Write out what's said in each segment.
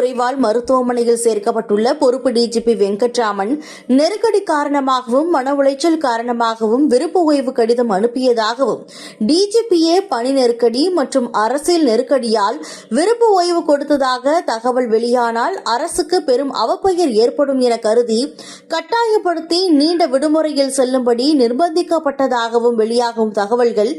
குறைவால் மருத்துவமனையில் சேர்க்கப்பட்டுள்ள பொறுப்பு டிஜிபி வெங்கட்ராமன் நெருக்கடி காரணமாகவும் மன உளைச்சல் காரணமாகவும் விருப்ப ஓய்வு கடிதம் அனுப்பியதாகவும் டிஜிபியே பணி நெருக்கடி மற்றும் அரசியல் நெருக்கடியால் விருப்ப ஓய்வு கொடுத்ததாக தகவல் வெளியானால் அரசுக்கு பெரும் அவப்பெயர் ஏற்படும் என கருதி கட்டாயப்படுத்தி நீண்ட விடுமுறையில் செல்லும்படி நிர்பந்திக்கப்பட்டதாகவும் வெளியாகும் தகவல்கள்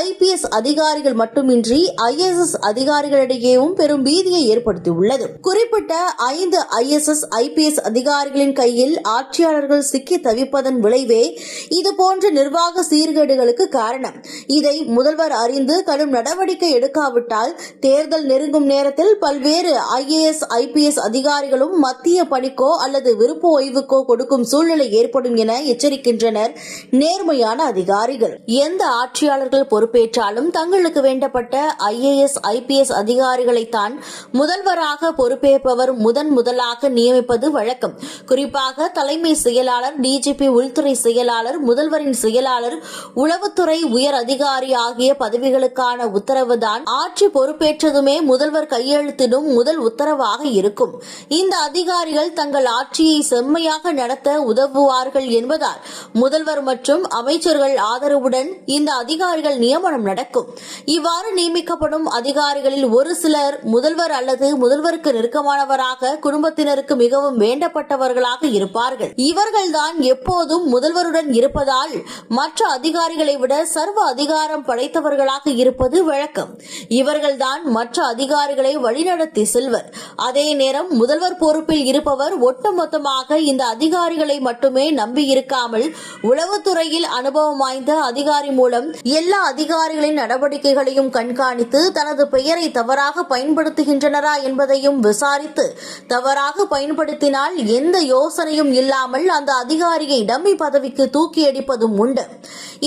ஐபிஎஸ் அதிகாரிகள் மட்டுமின்றி ஐஎஸ்எஸ் அதிகாரிகளிடையேவும் பெரும் பீதியை ஏற்படுத்தியுள்ளது. குறிப்பிட்ட ஐந்து ஐஎஸ்எஸ் ஐபிஎஸ் அதிகாரிகளின் கையில் ஆட்சியாளர்கள் சிக்கி தவிப்பதன் விளைவே இதுபோன்ற நிர்வாக சீர்கேடுகளுக்கு காரணம். இதை முதல்வர் அறிந்து கடும் நடவடிக்கை எடுக்காவிட்டால் தேர்தல் நெருங்கும் நேரத்தில் பல்வேறு ஐஏஎஸ் ஐபிஎஸ் அதிகாரிகளும் மத்திய பணிக்கோ அல்லது விருப்ப ஓய்வுக்கோ கொடுக்கும் சூழ்நிலை ஏற்படும் என எச்சரிக்கின்றனர் நேர்மையான அதிகாரிகள். எந்த ஆட்சியாளர்கள் பொறுப்பேற்றாலும் தங்களுக்கு வேண்டப்பட்ட ஐஏஎஸ் ஐபிஎஸ் அதிகாரிகளைத்தான் முதல்வராக பொறுப்பேற்பவர் முதன் முதலாக நியமிப்பது வழக்கம். குறிப்பாக தலைமை செயலாளர் டிஜிபி உள்துறை செயலாளர் முதல்வரின் செயலாளர் உளவுத்துறை உயர் அதிகாரி ஆகிய பதவிகளுக்கான உத்தரவுதான் ஆட்சி பொறுப்பேற்றதுமே முதல்வர் கையெழுத்திடும் முதல் உத்தரவாக இருக்கும். இந்த அதிகாரிகள் தங்கள் ஆட்சியை செம்மையாக நடத்த உதவுவார்கள் என்பதால் முதல்வர் மற்றும் அமைச்சர்கள் ஆதரவுடன் இந்த அதிகாரிகள் நியமனம் நடக்கும். இவ்வாறு நியமிக்கப்படும் அதிகாரிகளில் ஒரு சிலர் முதல்வர் அல்லது முதல்வருக்கு நெருக்கமானவராக குடும்பத்தினருக்கு மிகவும் வேண்டப்பட்டவர்களாக இருப்பார்கள். இவர்கள்தான் எப்போதும் முதல்வருடன் இருப்பதால் மற்ற அதிகாரிகளை விட சர்வ அதிகாரம் படைத்தவர்களாக இருப்பது வழக்கம். இவர்கள்தான் மற்ற அதிகாரிகளை வழிநடத்தி செல்வர். அதே நேரம் முதல்வர் பொறுப்பில் இருப்பவர் ஒட்டுமொத்தமாக இந்த அதிகாரிகளை மட்டுமே நம்பியிருக்காமல் உளவுத்துறையில் அனுபவம் வாய்ந்த அதிகாரி மூலம் எல்லா அதிகாரிகளின் நடவடிக்கைகளையும் கண்காணித்து தனது பெயரை தவறாக பயன்படுத்துகின்றனரா என்பதையும் விசாரித்து தவறாக பயன்படுத்தினால் எந்த யோசனையும் இல்லாமல் அந்த அதிகாரியை டம்மி பதவிக்கு தூக்கி அடிப்பதும் உண்டு.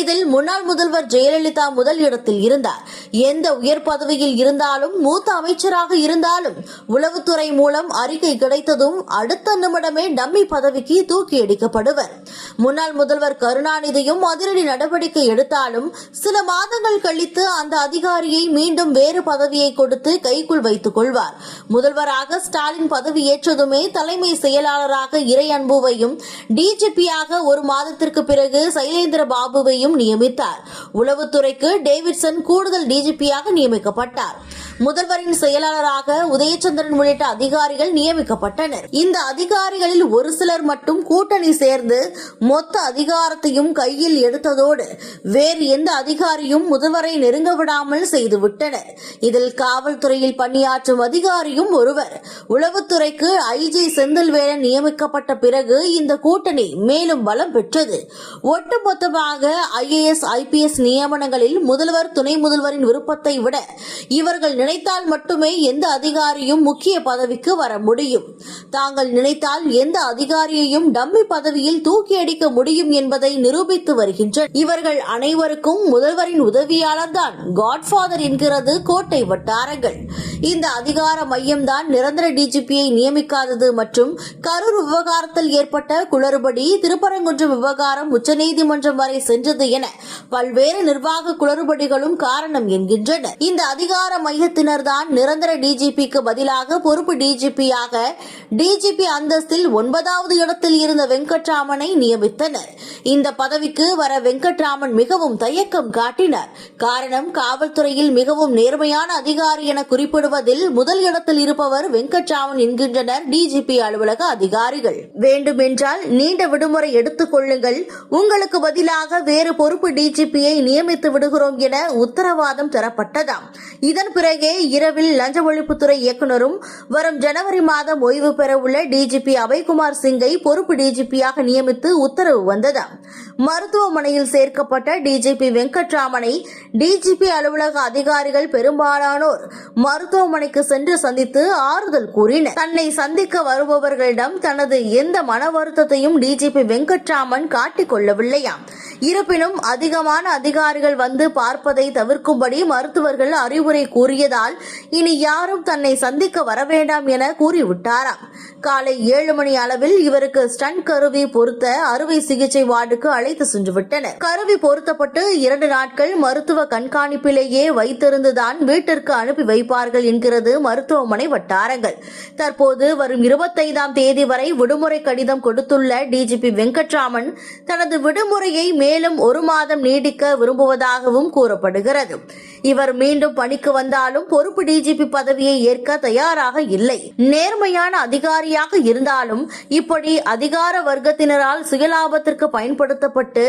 இதில் முன்னாள் முதல்வர் ஜெயலலிதா முதல் இடத்தில் இருந்தார். எந்த உயர் பதவியில் இருந்தாலும் மூத்த அமைச்சராக இருந்தாலும் உளவுத்துறை மூலம் அறிக்கை கிடைத்ததும் அடுத்த நிமிடமே டம்மி பதவிக்கு தூக்கி அடிக்கப்படுவர். முன்னாள் முதல்வர் கருணாநிதியும் அதிரடி நடவடிக்கை எடுத்தாலும் சில மாதங்கள் கழித்து அந்த அதிகாரியை மீண்டும் வேறு பதவியை கொடுத்து கைக்குள் வைத்துக் கொள்வார். முதல்வர் முதல்வராக ஸ்டாலின் பதவி ஏற்றதுமே தலைமை செயலாளராக இறை அன்புவையும் டிஜிபியாக ஒரு மாதத்திற்கு பிறகு சைலேந்திர பாபுவையும் நியமித்தார். உளவுத்துறைக்கு டேவிட்சன் கூடுதல் டிஜிபியாக நியமிக்கப்பட்டார். முதல்வரின் செயலாளராக உதயச்சந்திரன் உள்ளிட்ட அதிகாரிகள் நியமிக்கப்பட்டனர். இந்த அதிகாரிகளில் ஒரு சிலர் மட்டும் கூட்டணி சேர்ந்து மொத்த அதிகாரத்தையும் கையில் எடுத்ததோடு வேறு எந்த அதிகாரியும் முதல்வரை நெருங்க விடாமல் செய்துவிட்டனர். இதில் காவல்துறையில் பணியாற்றும் அதிகாரியும் ஒருவர். உளவுத்துறைக்கு ஐஜி செந்தில்வேலன் நியமிக்கப்பட்ட பிறகு இந்த கூட்டணி மேலும் பலம் பெற்றது. ஒட்டுமொத்தமாக ஐஏஎஸ் ஐபிஎஸ் நியமனங்களில் முதல்வர் துணை முதல்வரின் விருப்பத்தை விட இவர்கள் நினைத்தால் மட்டுமே எந்த அதிகாரியும் முக்கிய பதவிக்கு வர முடியும். தாங்கள் நினைத்தால் எந்த அதிகாரியையும் டம்மி பதவியில் தூக்கி அடிக்க முடியும் என்பதை நிரூபித்து வருகின்றனர். இவர்கள் அனைவருக்கும் முதல்வரின் உதவியாளர் தான் காட்ஃபாதர் என்கிறது கோட்டை வட்டாரங்கள். இந்த அதிகார மையம்தான் நிரந்தர டிஜிபியை நியமிக்காதது மற்றும் கரூர் விவகாரத்தில் ஏற்பட்ட குளறுபடி திருப்பரங்குன்றம் விவகாரம் உச்சநீதிமன்றம் வரை சென்றது என பல்வேறு நிர்வாக குளறுபடிகளும் காரணம் என்கின்றனர் இந்த அதிகார மையத்தினர் தான் நிரந்தர டிஜிபிக்கு பதிலாக பொறுப்பு டிஜிபியாக டிஜிபி அந்தஸ்தில் ஒன்பதாவது இடத்தில் இருந்த வெங்கட்ராமனை நியமித்தனர். இந்த பதவிக்கு வர வெங்கட்ராமன் மிகவும் தயக்கம் காட்டினார். காரணம் காவல்துறையில் மிகவும் நேர்மையான அதிகாரி என குறிப்பிடுவதில் முதல் இடத்தில் இருப்பவர் வெங்கட்ராமன் என்கின்றனர் டிஜிபி அலுவலக அதிகாரிகள். வேண்டுமென்றால் நீண்ட விடுமுறை எடுத்துக் கொள்ளுங்கள். உங்களுக்கு பதிலாக வேறு பொறுப்பு டிஜிபியை நியமித்து விடுகிறோம் என உத்தரவாதம் தரப்பட்டதாம். இதன் பிறகு இரவில் லஞ்ச ஒழிப்புத்துறை இயக்குநரும் வரும் ஜனவரி மாதம் ஓய்வு பெற உள்ள டிஜிபி அபய்குமார் சிங்கை பொறுப்பு டிஜிபியாக நியமித்து உத்தரவு வந்தது. மருத்துவமனையில் சேர்க்கப்பட்ட டிஜிபி வெங்கட்ராமனை டிஜிபி அலுவலக அதிகாரிகள் பெரும்பாலானோர் மருத்துவமனைக்கு சென்று சந்தித்து ஆறுதல் கூறினர். தன்னை சந்திக்க வருபவர்களிடம் தனது எந்த மன வருத்தத்தையும் டிஜிபி வெங்கட்ராமன் காட்டிக் கொள்ளவில்லையாம். இருப்பினும் அதிகமான அதிகாரிகள் வந்து பார்ப்பதை தவிர்க்கும்படி மருத்துவர்கள் அறிவுரை கூறியதால் இனி யாரும் தன்னை சந்திக்க வர வேண்டாம் என கூறிவிட்டாராம். காலை ஏழு மணி அளவில் இவருக்கு ஸ்டன்ட் கருவி பொருத்த அறுவை சிகிச்சை வார்டுக்கு அழைத்து சென்று விட்டனர் கருவி பொருத்தப்பட்டு இரண்டு நாட்கள் மருத்துவ கண்காணிப்பிலேயே வைத்திருந்துதான் வீட்டிற்கு அனுப்பி வைப்பார்கள் என்கிறது மருத்துவமனை வட்டாரங்கள். தற்போது வரும் இருபத்தைந்தாம் தேதி வரை விடுமுறை கடிதம் கொடுத்துள்ள டிஜிபி வெங்கட்ராமன் தனது விடுமுறையை மேலும் ஒரு மாதம் நீடிக்க விரும்புவதாகவும் கூறப்படுகிறது. இவர் மீண்டும் பணிக்கு வந்தாலும் பொறுப்பு டிஜிபி பதவியை ஏற்க தயாராக இல்லை. நேர்மையான அதிகாரியாக இருந்தாலும் இப்படி அதிகார வர்க்கத்தினரால் சுயலாபத்திற்கு பயன்படுத்தப்பட்டு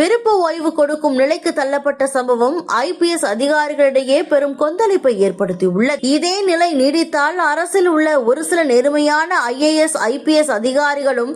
விருப்ப ஓய்வு கொடுக்கும் நிலைக்கு தள்ளப்பட்ட சம்பவம் ஐபிஎஸ் அதிகாரிகளிடையே பெரும் கொந்தளிப்பை ஏற்படுத்தியுள்ளது. இதே நிலை நீடித்தால் அரசில் உள்ள ஒரு சில நேர்மையான ஐஏஎஸ் ஐபிஎஸ் அதிகாரிகளும்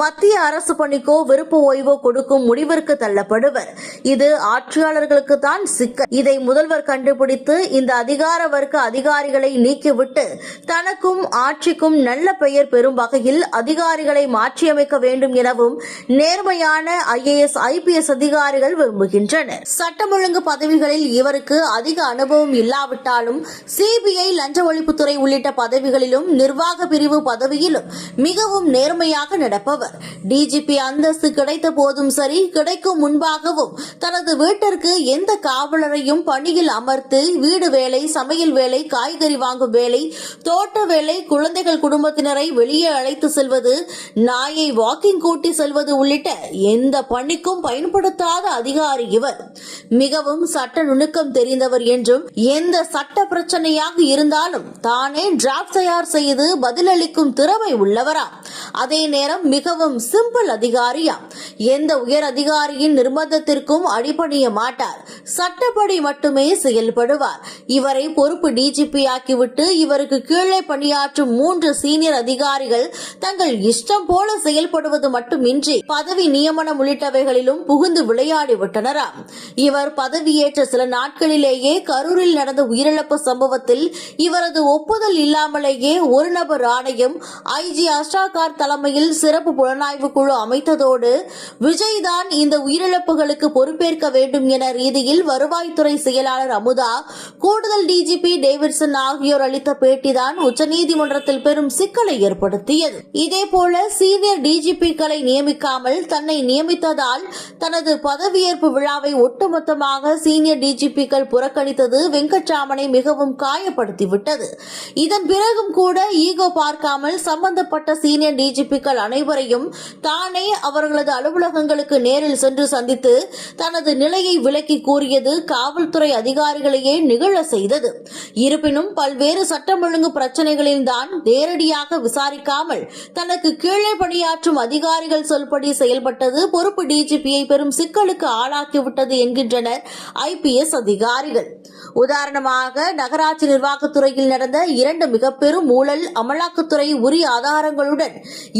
மத்திய அரசு பணிக்கோ விருப்ப ஓய்வோ கொடுக்கும் முடிவிற்கு தள்ளப்படுவர். இது ஆட்சியாளர்களுக்கு தான் சிக்கல். இதை முதல்வர் கண்டுபிடித்து இந்த அதிகார வர்க்க அதிகாரிகளை நீக்கிவிட்டு தனக்கும் ஆட்சிக்கும் நல்ல பெயர் பெறும் வகையில் அதிகாரிகளை மாற்றியமைக்க வேண்டும் எனவும் நேர்மையான ஐஏஎஸ் ஐபிஎஸ் அதிகாரிகள் விரும்புகின்றனர். சட்டம் ஒழுங்கு பதவிகளில் இவருக்கு அதிக அனுபவம் இல்லாவிட்டாலும் சிபிஐ லஞ்ச ஒழிப்புத்துறை உள்ளிட்ட பதவிகளிலும் நிர்வாக பிரிவு பதவியிலும் மிகவும் நேர்மையாக நடப்பவர். டிஜிபி அந்தஸ்து கிடைத்த போதும் சரி கிடைக்கும் முன்பாகவும் தனது வீட்டிற்கு எந்த காவலரையும் பணியில் வீட்டில் அமர்த்து வீடு வேலை சமையல் வேலை காய்கறி வாங்கும் வேலை தோட்ட வேலை குழந்தைகள் குடும்பத்தினரை வெளியே அழைத்து செல்வது நாயை வாக்கிங் கூட்டி செல்வது உள்ளிட்ட எந்த பணிக்கும் பயன்படுத்தாத அதிகாரி இவர். மிகவும் சட்ட நுணுக்கம் தெரிந்தவர் என்றும் எந்த சட்ட பிரச்சனையாக இருந்தாலும் தானே டிராப்ட் தயார் செய்து பதிலளிக்கும் திறமை உள்ளவரா. அதே நேரம் மிகவும் சிம்பிள் அதிகாரியா. எந்த உயர் அதிகாரியின் நிர்பந்தத்திற்கும் அடிபணிய மாட்டார். சட்டப்படி மட்டுமே போலவே செயல்படுவார். இவரை பொறுப்பு டிஜிபி ஆக்கிவிட்டு இவருக்கு கீழே பணியாற்றும் மூன்று சீனியர் அதிகாரிகள் தங்கள் இஷ்டம் போல செயல்படுவது மட்டுமின்றி பதவி நியமனம் உள்ளிட்டவைகளிலும் புகுந்து விளையாடி விட்டனராம் இவர் பதவியேற்ற சில நாட்களிலேயே கரூரில் நடந்த உயிரிழப்பு சம்பவத்தில் இவரது ஒப்புதல் இல்லாமலேயே ஒரு நபர் ஆணையம் ஐஜி அஷ்டாகார் தலைமையில் சிறப்பு புலனாய்வு குழு அமைத்ததோடு விஜய் தான் இந்த உயிரிழப்புகளுக்கு பொறுப்பேற்க வேண்டும் என ரீதியில் வருவாய்த்துறை செயலாளர் செயலாளர் அமுதா கூடுதல் டிஜிபி டேவிட்சன் ஆகியோர் அளித்த பேட்டிதான் உச்சநீதிமன்றத்தில் பெரும் சிக்கலை ஏற்படுத்தியது. இதேபோல சீனியர் டிஜிபிக்களை நியமிக்காமல் தன்னை நியமித்ததால் தனது பதவியேற்பு விழாவை ஒட்டுமொத்தமாக சீனியர் டிஜிபிக்கள் புறக்கணித்தது வெங்கட்ராமனை மிகவும் காயப்படுத்திவிட்டது. இதன் பிறகும் கூட ஈகோ பார்க்காமல் சம்பந்தப்பட்ட சீனியர் டிஜிபிக்கள் அனைவரையும் தானே அவர்களது அலுவலகங்களுக்கு நேரில் சென்று சந்தித்து தனது நிலையை விலக்கி கூறியது காவல்துறை அதிகாரிகளையே நிகழ செய்தது. இருப்பினும் பல்வேறு சட்டம் ஒழுங்கு பிரச்சனைகளில் தான் நேரடியாக விசாரிக்காமல் தனக்கு கீழே பணியாற்றும் அதிகாரிகள் சொல்படி செயல்பட்டது பொறுப்பு டிஜிபியை பெரும் சிக்கலுக்கு ஆளாக்கிவிட்டது என்கின்றனர் ஐபிஎஸ் அதிகாரிகள். உதாரணமாக நகராட்சி நிர்வாகத்துறையில் நடந்த இரண்டு மிக பெரும் ஊழல் அமலாக்கத்துறை உரிய ஆதாரங்களுடன்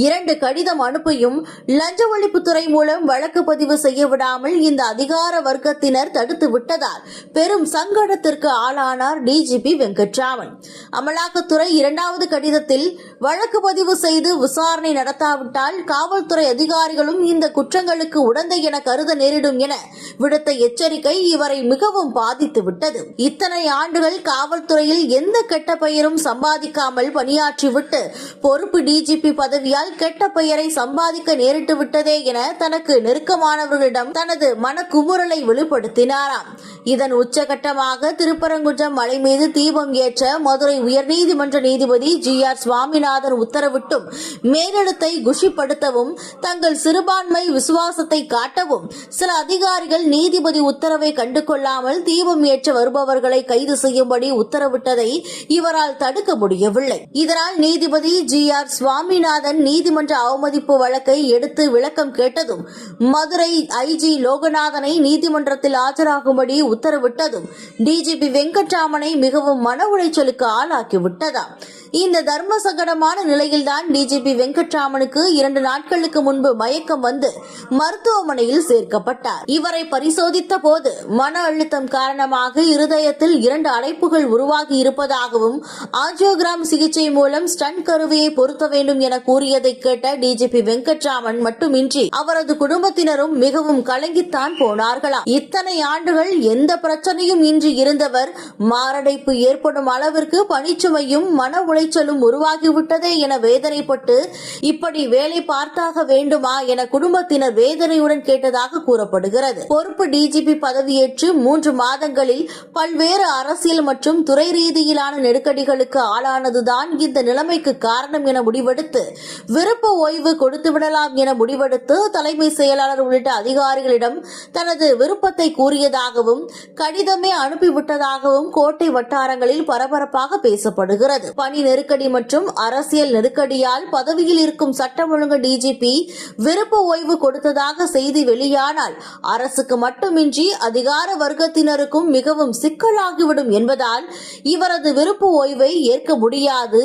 இரண்டு கடிதம் அனுப்பியும் லஞ்ச ஒழிப்புத்துறை மூலம் வழக்கு பதிவு செய்ய விடாமல் இந்த அதிகார வர்க்கத்தினர் தடுத்து விட்டதால் பெரும் சங்கடத்திற்கு ஆளானார் டிஜிபி வெங்கட்ராமன். அமலாக்கத்துறை இரண்டாவது கடிதத்தில் வழக்கு பதிவு செய்து விசாரணை நடத்தாவிட்டால் காவல்துறை அதிகாரிகளும் இந்த குற்றங்களுக்கு உடந்தை என கருத நேரிடும் என விடுத்த எச்சரிக்கை இவரை மிகவும் பாதித்து விட்டது. இத்தனை ஆண்டுகள் காவல்துறையில் எந்த கெட்ட பெயரும் சம்பாதிக்காமல் பணியாற்றிவிட்டு பொறுப்பு டிஜிபி பதவியால் கெட்ட பெயரை சம்பாதிக்க நேரிட்டு விட்டதே என தனக்கு நெருக்கமானவர்களிடம் தனது மனக்குமுறலை வெளிப்படுத்தினாராம். இதன் உச்சகட்டமாக திருப்பரங்குன்றம் மலை மீது தீபம் ஏற்ற மதுரை உயர்நீதிமன்ற நீதிபதி ஜி ஆர் சுவாமிநாதன் உத்தரவிட்டும் மேலிடத்தை குஷிப்படுத்தவும் தங்கள் சிறுபான்மை விசுவாசத்தை காட்டவும் சில அதிகாரிகள் நீதிபதி உத்தரவை கண்டு கொள்ளாமல் தீபம் ஏற்ற வருபவர்களை கைது செய்யும்படி உத்தரவிட்டதை இவரால் தடுக்க முடியவில்லை. இதனால் நீதிபதி ஜி ஆர் சுவாமிநாதன் நீதிமன்ற அவமதிப்பு வழக்கை எடுத்து விளக்கம் கேட்டதும் மதுரை ஐஜி லோகநாதனை நீதிமன்றத்தில் ஆஜராகும்படி உத்தரவிட்டதும் டிஜிபி வெங்கட்ராமனை மிகவும் மன உளைச்சலுக்கு ஆளாக்கிவிட்டதாம் இந்த தர்ம சங்கடமான நிலையில்தான் டிஜிபி வெங்கட்ராமனுக்கு இரண்டு நாட்களுக்கு முன்பு மயக்கம் வந்து மருத்துவமனையில் சேர்க்கப்பட்டார். இவரை பரிசோதித்த போது மன அழுத்தம் காரணமாக இருதயத்தில் இரண்டு அடைப்புகள் உருவாகி இருப்பதாகவும் ஆஞ்சியோகிராம் சிகிச்சை மூலம் ஸ்டன் கருவியை பொருத்த வேண்டும் என கூறியதை கேட்ட டிஜிபி வெங்கட்ராமன் மட்டுமின்றி அவரது குடும்பத்தினரும் மிகவும் கலங்கித்தான் போனார்களாம். இத்தனை ஆண்டுகள் எந்த பிரச்சனையும் இன்றி இருந்தவர் மாரடைப்பு ஏற்படும் அளவிற்கு பணிச்சுமையும் மன உளைச்சலும் உருவாகிவிட்டதே என வேதனைப்பட்டு இப்படி வேலை பார்த்தாக வேண்டுமா என குடும்பத்தினர் வேதனையுடன் கேட்டதாக கூறப்படுகிறது. பொறுப்பு டிஜிபி பதவியேற்று மூன்று மாதங்களில் பல்வேறு அரசியல் மற்றும் துறை ரீதியிலான நெருக்கடிகளுக்கு ஆளானதுதான் இந்த நிலைமைக்கு காரணம் என முடிவெடுத்து விருப்ப ஓய்வு கொடுத்துவிடலாம் என முடிவெடுத்து தலைமை செயலாளர் உள்ளிட்ட அதிகாரிகளிடம் தனது விருப்பத்தை கூறியதாகவும் கடிதமே அனுப்பிவிட்டதாகவும் கோட்டை வட்டாரங்களில் பரபரப்பாக பேசப்படுகிறது. பணி நெருக்கடி மற்றும் அரசியல் நெருக்கடியால் பதவியில் இருக்கும் சட்டம் ஒழுங்கு டிஜிபி விருப்ப ஓய்வு கொடுத்ததாக செய்தி வெளியானால் அரசுக்கு மட்டுமின்றி அதிகார வர்க்கத்தினருக்கும் மிகவும் சிக்கலாகிவிடும் என்பதால் இவரது விருப்ப ஓய்வை ஏற்க முடியாது.